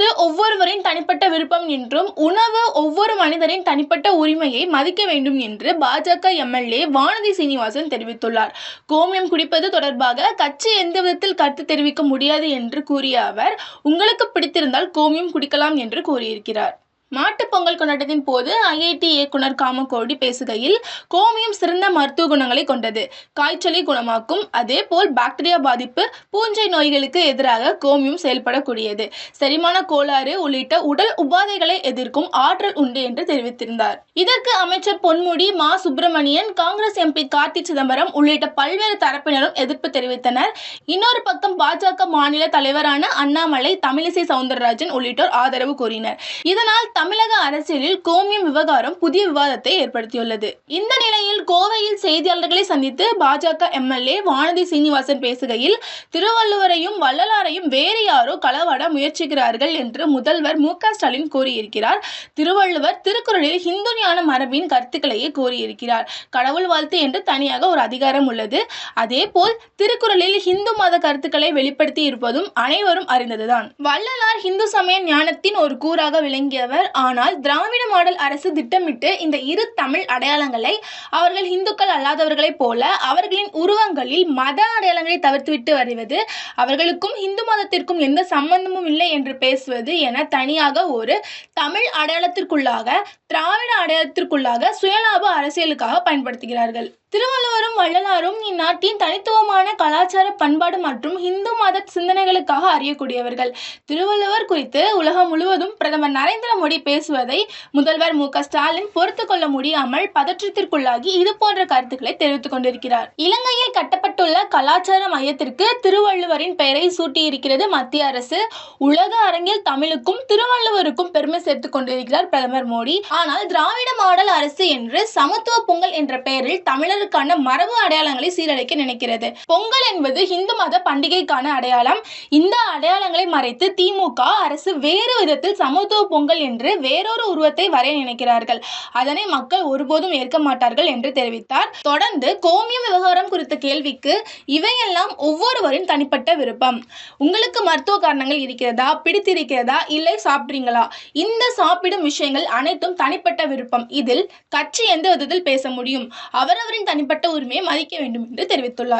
என்பது ஒவ்வொருவரின் தனிப்பட்ட விருப்பம் என்றும் உணவு ஒவ்வொரு மனிதரின் தனிப்பட்ட உரிமையை மதிக்க வேண்டும் என்று பாஜக எம்எல்ஏ வானதி சீனிவாசன் தெரிவித்துள்ளார். கோமியம் குடிப்பது தொடர்பாக கட்சி எந்த விதத்தில் கருத்து தெரிவிக்க முடியாது என்று கூறிய அவர் உங்களுக்கு பிடித்திருந்தால் கோமியம் குடிக்கலாம் என்று கூறியிருக்கிறார். மாட்டுப் பொங்கல் கொண்டாட்டத்தின் போது ஐஐடி இயக்குனர் காமகோடி பேசுகையில் கோமியம் சிறந்த மருத்துவ குணங்களை கொண்டது. காய்ச்சலை குணமாக்கும் அதேபோல் பாக்டீரியா பாதிப்பு பூஞ்சை நோய்களுக்கு எதிராக கோமியம் செயல்படக்கூடியது. செரிமான கோளாறு உள்ளிட்ட உடல் உபாதைகளை எதிர்க்கும் ஆற்றல் உண்டு என்று தெரிவித்திருந்தார். இதற்கு அமைச்சர் பொன்முடி மா. சுப்பிரமணியன் காங்கிரஸ் எம்பி கார்த்தி சிதம்பரம் உள்ளிட்ட பல்வேறு தரப்பினரும் எதிர்ப்பு தெரிவித்தனர். இன்னொரு பக்கம் பாஜக மாநில தலைவரான அண்ணாமலை தமிழிசை சவுந்தரராஜன் உள்ளிட்டோர் ஆதரவு கூறினர். இதனால் தமிழக அரசியலில் கோமியம் விவகாரம் புதிய விவாதத்தை ஏற்படுத்தியுள்ளது. இந்த நிலையில் கோவையில் செய்தியாளர்களை சந்தித்து பாஜக எம்எல்ஏ வானதி சீனிவாசன் பேசுகையில் திருவள்ளுவரையும் வள்ளலாரையும் வேறு யாரோ களவாட முயற்சிக்கிறார்கள் என்று முதல்வர் மு க ஸ்டாலின் கூறியிருக்கிறார். திருவள்ளுவர் திருக்குறளில் ஹிந்து ஞான மரபின் கருத்துக்களையே கூறியிருக்கிறார். கடவுள் வாழ்த்து என்று தனியாக ஒரு அதிகாரம் உள்ளது. அதேபோல் திருக்குறளில் ஹிந்து மத கருத்துக்களை வெளிப்படுத்தி இருப்பதும் அனைவரும் அறிந்ததுதான். வள்ளலார் ஹிந்து சமய ஞானத்தின் ஒரு கூறாக விளங்கியவர் ஆனால் திராவிட மாடல் அரசு திட்டமிட்டு இந்த இரு தமிழ் அடையாளங்களை அவர்கள் இந்துக்கள் அல்லாதவர்களைப் போல அவர்களின் உருவங்களில் மத அடையாளங்களை தவிர்த்துவிட்டு வருவது அவர்களுக்கும் இந்து மதத்திற்கும் எந்த சம்பந்தமும் இல்லை என்று பேசுவது என தனியாக ஒரு தமிழ் அடையாளத்திற்குள்ளாக திராவிட அடையாளத்திற்குள்ளாக சுயலாப அரசியலுக்காக பயன்படுத்துகிறார்கள். திருவள்ளுவரும் வள்ளலாரும் இந்நாட்டின் தனித்துவமான கலாச்சார பண்பாடு மற்றும் இந்து மத சிந்தனைகளுக்காக அறியக்கூடியவர்கள். திருவள்ளுவர் குறித்து உலகம் முழுவதும் பிரதமர் நரேந்திர மோடி பேசுவதை முதல்வர் மு க ஸ்டாலின் பொறுத்து கொள்ள முடியாமல் பதற்றத்திற்குள்ளாகி இது போன்ற கருத்துக்களை தெரிவித்துக் கொண்டிருக்கிறார். இலங்கையில் கட்டப்பட்டுள்ள கலாச்சார மையத்திற்கு திருவள்ளுவரின் பெயரை சூட்டியிருக்கிறது மத்திய அரசு. உலக அரங்கில் தமிழுக்கும் திருவள்ளுவருக்கும் பெருமை சேர்த்துக் கொண்டிருக்கிறார் பிரதமர் மோடி. ஆனால் திராவிட மாடல் அரசு என்று சமத்துவ பொங்கல் என்ற பெயரில் தமிழர் தமிழருக்கான மரபு அடையாளங்களை சீரழிக்க நினைக்கிறது. பொங்கல் என்பது இந்து மத பண்டிகைக்கான அடையாளம். இந்த அடையாளங்களை மறைத்து திமுக அரசு வேறு விதத்தில் சமத்துவ பொங்கல் என்று வேறொரு உருவத்தை வரைய நினைக்கிறார்கள். அதனை மக்கள் ஒருபோதும் ஏற்க மாட்டார்கள் என்று தெரிவித்தார். தொடர்ந்து கோமியம் விவகாரம் குறித்த கேள்விக்கு இவையெல்லாம் ஒவ்வொருவரின் தனிப்பட்ட விருப்பம். உங்களுக்கு மருத்துவ காரணங்கள் இருக்கிறதா? பிடித்திருக்கிறதா? இல்லை சாப்பிட்றீங்களா? இந்த சாப்பிடும் விஷயங்கள் அனைத்தும் தனிப்பட்ட விருப்பம். இதில் கட்சி எந்த விதத்தில் பேச முடியும்? அவரவரின் தனிப்பட்ட உரிமையை மதிக்க வேண்டும் என்று தெரிவித்துள்ளார்.